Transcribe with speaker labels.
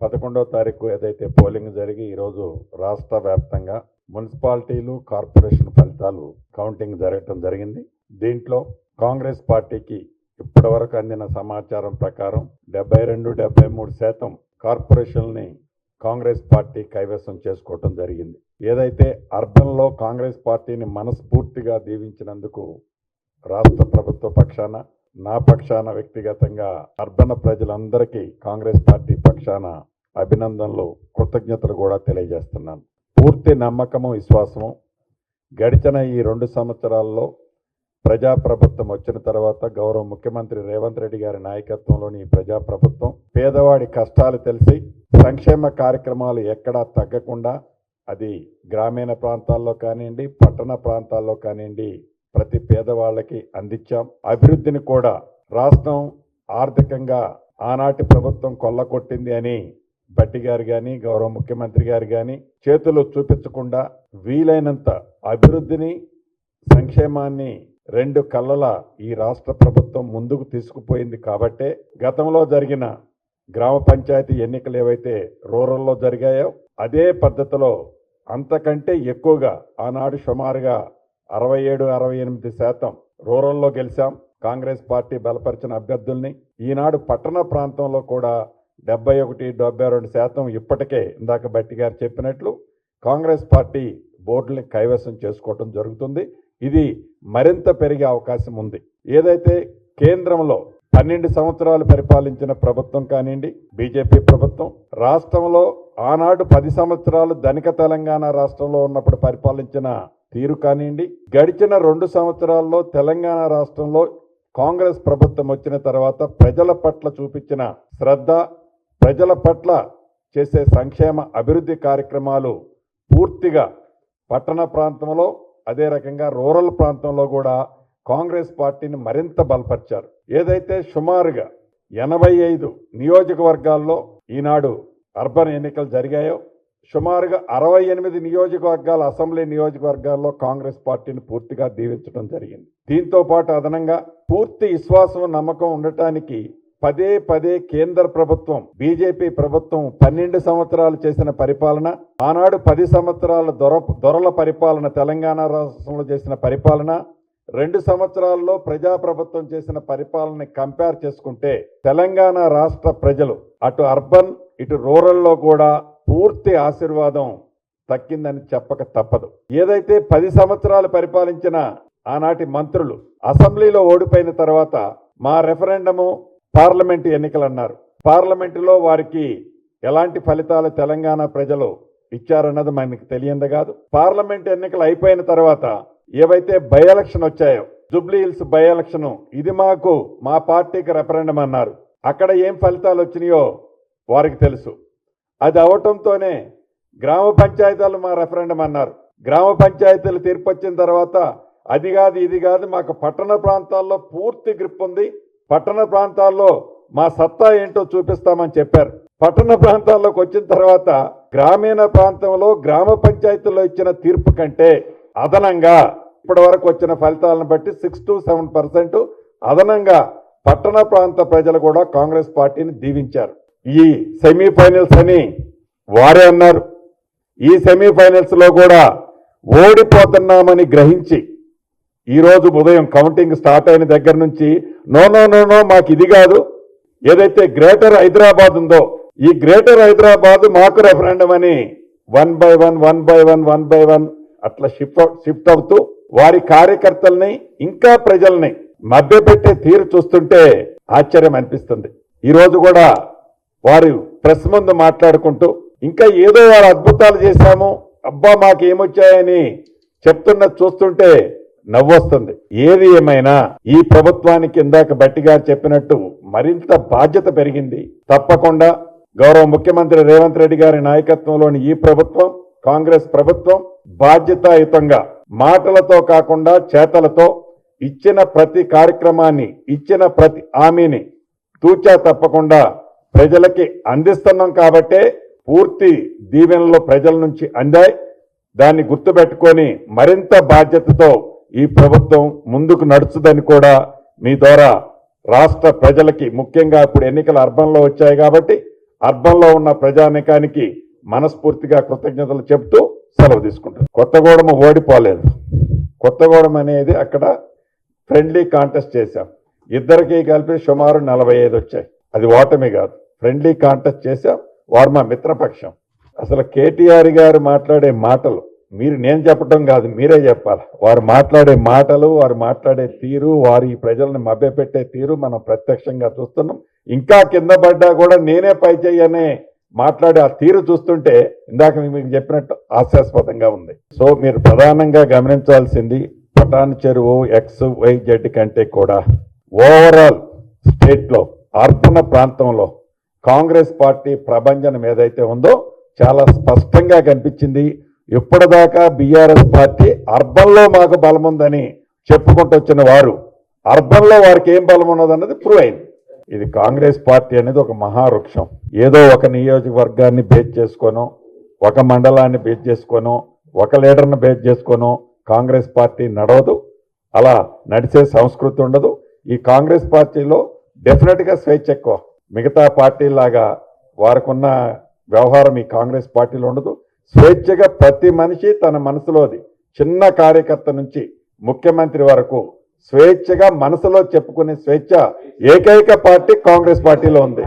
Speaker 1: పదకొండవ తారీఖు ఏదైతే పోలింగ్ జరిగి ఈరోజు రాష్ట్ర వ్యాప్తంగా మున్సిపాలిటీలు కార్పొరేషన్ ఫలితాలు కౌంటింగ్ జరగటం జరిగింది. దీంట్లో కాంగ్రెస్ పార్టీకి ఇప్పటివరకు అందిన సమాచారం ప్రకారం డెబ్బై రెండు డెబ్బై మూడు శాతం కార్పొరేషన్ని కాంగ్రెస్ పార్టీ కైవసం చేసుకోవటం జరిగింది. ఏదైతే అర్బన్లో కాంగ్రెస్ పార్టీని మనస్ఫూర్తిగా దీవించినందుకు రాష్ట్ర ప్రభుత్వ పక్షాన నా పక్షాన వ్యక్తిగతంగా అర్బన్ ప్రజలందరికీ కాంగ్రెస్ పార్టీ పక్షాన అభినందనలు కృతజ్ఞతలు కూడా తెలియజేస్తున్నాను. పూర్తి నమ్మకము విశ్వాసము గడిచిన ఈ రెండు సంవత్సరాల్లో ప్రజాప్రభుత్వం వచ్చిన తర్వాత గౌరవ ముఖ్యమంత్రి రేవంత్ రెడ్డి గారి నాయకత్వంలోని ఈ ప్రజాప్రభుత్వం పేదవాడి కష్టాలు తెలిసి సంక్షేమ కార్యక్రమాలు ఎక్కడా తగ్గకుండా అది గ్రామీణ ప్రాంతాల్లో కానివ్వండి పట్టణ ప్రాంతాల్లో కానివ్వండి ప్రతి పేదవాళ్ళకి అందించాం. అభివృద్ధిని కూడా రాష్ట్రం ఆర్థికంగా ఆనాటి ప్రభుత్వం కొల్లకొట్టింది అని బట్టి గారు కానీ గౌరవ ముఖ్యమంత్రి గారు కానీ చేతులు చూపించకుండా వీలైనంత అభివృద్ధిని సంక్షేమాన్ని రెండు కళ్ళల ఈ రాష్ట్ర ప్రభుత్వం ముందుకు తీసుకుపోయింది కాబట్టే గతంలో జరిగిన గ్రామ పంచాయతీ ఎన్నికలు ఏవైతే రూరల్లో జరిగాయో అదే పద్ధతిలో అంతకంటే ఎక్కువగా ఆనాడు సుమారుగా అరవై ఏడు అరవై ఎనిమిది శాతం రూరల్లో గెలిచాం. కాంగ్రెస్ పార్టీ బలపరిచిన అభ్యర్థుల్ని ఈనాడు పట్టణ ప్రాంతంలో కూడా డెబ్బై ఒకటి డెబ్బై రెండు శాతం ఇప్పటికే ఇందాక బట్టి గారు చెప్పినట్లు కాంగ్రెస్ పార్టీ బోర్డుని కైవసం చేసుకోవటం జరుగుతుంది. ఇది మరింత పెరిగే అవకాశం ఉంది. ఏదైతే కేంద్రంలో పన్నెండు సంవత్సరాలు పరిపాలించిన ప్రభుత్వం కానివ్వండి బీజేపీ ప్రభుత్వం రాష్ట్రంలో ఆనాడు పది సంవత్సరాలు ధనిక తెలంగాణ రాష్ట్రంలో ఉన్నప్పుడు పరిపాలించిన తీరు కానివ్వండి గడిచిన రెండు సంవత్సరాల్లో తెలంగాణ రాష్ట్రంలో కాంగ్రెస్ ప్రభుత్వం వచ్చిన తర్వాత ప్రజల పట్ల చూపించిన శ్రద్ధ ప్రజల పట్ల చేసే సంక్షేమ అభివృద్ధి కార్యక్రమాలు పూర్తిగా పట్టణ ప్రాంతంలో అదే రకంగా రూరల్ ప్రాంతంలో కూడా కాంగ్రెస్ పార్టీని మరింత బలపరిచారు. ఏదైతే సుమారుగా ఎనభై ఐదు నియోజకవర్గాల్లో ఈనాడు అర్బన్ ఎన్నికలు జరిగాయో సుమారుగా అరవై ఎనిమిది నియోజకవర్గాల అసెంబ్లీ నియోజకవర్గాల్లో కాంగ్రెస్ పార్టీని పూర్తిగా దీవించడం జరిగింది. దీంతో పాటు అదనంగా పూర్తి విశ్వాసం నమ్మకం ఉండటానికి పదే పదే కేంద్ర ప్రభుత్వం బీజేపీ ప్రభుత్వం పన్నెండు సంవత్సరాలు చేసిన పరిపాలన ఆనాడు పది సంవత్సరాల దొర దొరల పరిపాలన తెలంగాణ రాష్ట్రంలో చేసిన పరిపాలన రెండు సంవత్సరాల్లో ప్రజాప్రభుత్వం చేసిన పరిపాలన కంపేర్ చేసుకుంటే తెలంగాణ రాష్ట్ర ప్రజలు అటు అర్బన్ ఇటు రూరల్లో కూడా పూర్తి ఆశీర్వాదం దక్కిందని చెప్పక తప్పదు. ఏదైతే పది సంవత్సరాలు పరిపాలించిన ఆనాటి మంత్రులు అసెంబ్లీలో ఓడిపోయిన తర్వాత మా రెఫరెండము పార్లమెంట్ ఎన్నికలు అన్నారు పార్లమెంటులో వారికి ఎలాంటి ఫలితాలు తెలంగాణ ప్రజలు ఇచ్చారన్నది మనకి తెలియంది కాదు. పార్లమెంట్ ఎన్నికలు అయిపోయిన తర్వాత ఏవైతే బై ఎలక్షన్ వచ్చాయో జుబ్లీ హిల్స్ బై ఎలక్షన్ ఇది మాకు మా పార్టీకి రెఫరెండం అన్నారు అక్కడ ఏం ఫలితాలు వచ్చినాయో వారికి తెలుసు. అది అవటంతోనే గ్రామ పంచాయతీలు మా రెఫరెండం అన్నారు. గ్రామ పంచాయతీలు తీర్పు వచ్చిన తర్వాత అది కాదు ఇది కాదు మాకు పట్టణ ప్రాంతాల్లో పూర్తి గ్రిప్ ఉంది. పట్టణ ప్రాంతాల్లో మా సత్తా ఏంటో చూపిస్తామని చెప్పారు. పట్టణ ప్రాంతాల్లోకి వచ్చిన తర్వాత గ్రామీణ ప్రాంతంలో గ్రామ పంచాయతీలో ఇచ్చిన తీర్పు కంటే అదనంగా ఇప్పటి వరకు వచ్చిన ఫలితాలను బట్టి సిక్స్ టు సెవెన్ పర్సెంట్ అదనంగా పట్టణ ప్రాంత ప్రజలు కూడా కాంగ్రెస్ పార్టీని దీవించారు. ఈ సెమీఫైనల్స్ అని వారే అన్నారు. ఈ సెమీఫైనల్స్లో కూడా ఓడిపోతున్నామని గ్రహించి ఈరోజు ఉదయం కౌంటింగ్ స్టార్ట్ అయిన దగ్గర నుంచి నో నో నో నో మాకు ఇది కాదు. ఏదైతే గ్రేటర్ హైదరాబాద్ ఉందో ఈ గ్రేటర్ హైదరాబాద్ మాకు రెఫరెండం అని one by one one by one one by one అట్లా షిఫ్ట్ షిఫ్ట్ అవుతూ వారి కార్యకర్తల్ని ఇంకా ప్రజల్ని మభ్యపెట్టే తీరు చూస్తుంటే ఆశ్చర్యం అనిపిస్తుంది. ఈరోజు కూడా వారు ప్రెస్ ముందు మాట్లాడుకుంటూ ఇంకా ఏదో వారు అద్భుతాలు చేశాము అబ్బా మాకేమొచ్చాయని చెప్తున్న చూస్తుంటే నవ్వొస్తుంది. ఏది ఏమైనా ఈ ప్రభుత్వానికి ఇందాక బట్టి గారు చెప్పినట్టు మరింత బాధ్యత పెరిగింది. తప్పకుండా గౌరవ ముఖ్యమంత్రి రేవంత్ రెడ్డి గారి నాయకత్వంలోని ఈ ప్రభుత్వం కాంగ్రెస్ ప్రభుత్వం బాధ్యతాయుతంగా మాటలతో కాకుండా చేతలతో ఇచ్చిన ప్రతి కార్యక్రమాన్ని ఇచ్చిన ప్రతి హామీని తూచా తప్పకుండా ప్రజలకి అందిస్తున్నాం కాబట్టే పూర్తి దీవెనలో ప్రజల నుంచి అందాయి. దాన్ని గుర్తుపెట్టుకొని మరింత బాధ్యతతో ఈ ప్రభుత్వం ముందుకు నడుచుదని కూడా మీ ద్వారా రాష్ట్ర ప్రజలకి ముఖ్యంగా ఇప్పుడు ఎన్నికలు అర్బన్లో వచ్చాయి కాబట్టి అర్బన్లో ఉన్న ప్రజానికానికి మనస్ఫూర్తిగా కృతజ్ఞతలు చెబుతూ సెలవు తీసుకుంటారు కొత్తగూడెం ఓడిపోలేదు. కొత్తగూడెం అనేది అక్కడ ఫ్రెండ్లీ కాంటెస్ట్ చేశాం. ఇద్దరికి కలిపి సుమారు నలభై ఐదు వచ్చాయి. అది ఓటమి కాదు. ఫ్రెండ్లీ కాంటెస్ట్ చేశాం. వారు మా మిత్రపక్షం. అసలు కేటీఆర్ గారు మాట్లాడే మాటలు మీరు నేను చెప్పడం కాదు మీరే చెప్పాలి. వారు మాట్లాడే మాటలు వారు మాట్లాడే తీరు వారి ఈ ప్రజలను మభ్యపెట్టే తీరు మనం ప్రత్యక్షంగా చూస్తున్నాం. ఇంకా కింద పడ్డా కూడా నేనే పై చెయ్యనే మాట్లాడే ఆ తీరు చూస్తుంటే ఇందాక మీకు చెప్పినట్టు హాస్యాస్పదంగా ఉంది. సో మీరు ప్రధానంగా గమనించాల్సింది పటాన్ చెరువు ఎక్స్ వై జెడ్ కంటే కూడా ఓవరాల్ స్టేట్లో అర్పణ అర్బన్ ప్రాంతంలో కాంగ్రెస్ పార్టీ ప్రభంజనం ఏదైతే ఉందో చాలా స్పష్టంగా కనిపించింది. ఇప్పటిదాకా బీఆర్ఎస్ పార్టీ అర్బన్లో మాకు బలం ఉందని చెప్పుకుంటూ వచ్చిన వారు అర్బన్లో వారికి ఏం బలం ఉన్నదన్నది ప్రూవ్ అయింది. ఇది కాంగ్రెస్ పార్టీ అనేది ఒక మహావృక్షం. ఏదో ఒక నియోజకవర్గాన్ని బేస్ చేసుకోను ఒక మండలాన్ని బేస్ చేసుకోను ఒక లీడర్ని బేస్ చేసుకోను కాంగ్రెస్ పార్టీ నడవదు. అలా నడిచే సంస్కృతి ఉండదు. ఈ కాంగ్రెస్ పార్టీలో డెఫినెట్గా స్వేచ్ఛ ఎక్కువ. మిగతా పార్టీలాగా వారికున్న వ్యవహారం ఈ కాంగ్రెస్ పార్టీలో ఉండదు. స్వేచ్ఛగా ప్రతి మనిషి తన మనసులోది చిన్న కార్యకర్త నుంచి ముఖ్యమంత్రి వరకు స్వేచ్ఛగా మనసులో చెప్పుకునే స్వేచ్ఛ ఏకైక పార్టీ కాంగ్రెస్ పార్టీలో ఉంది.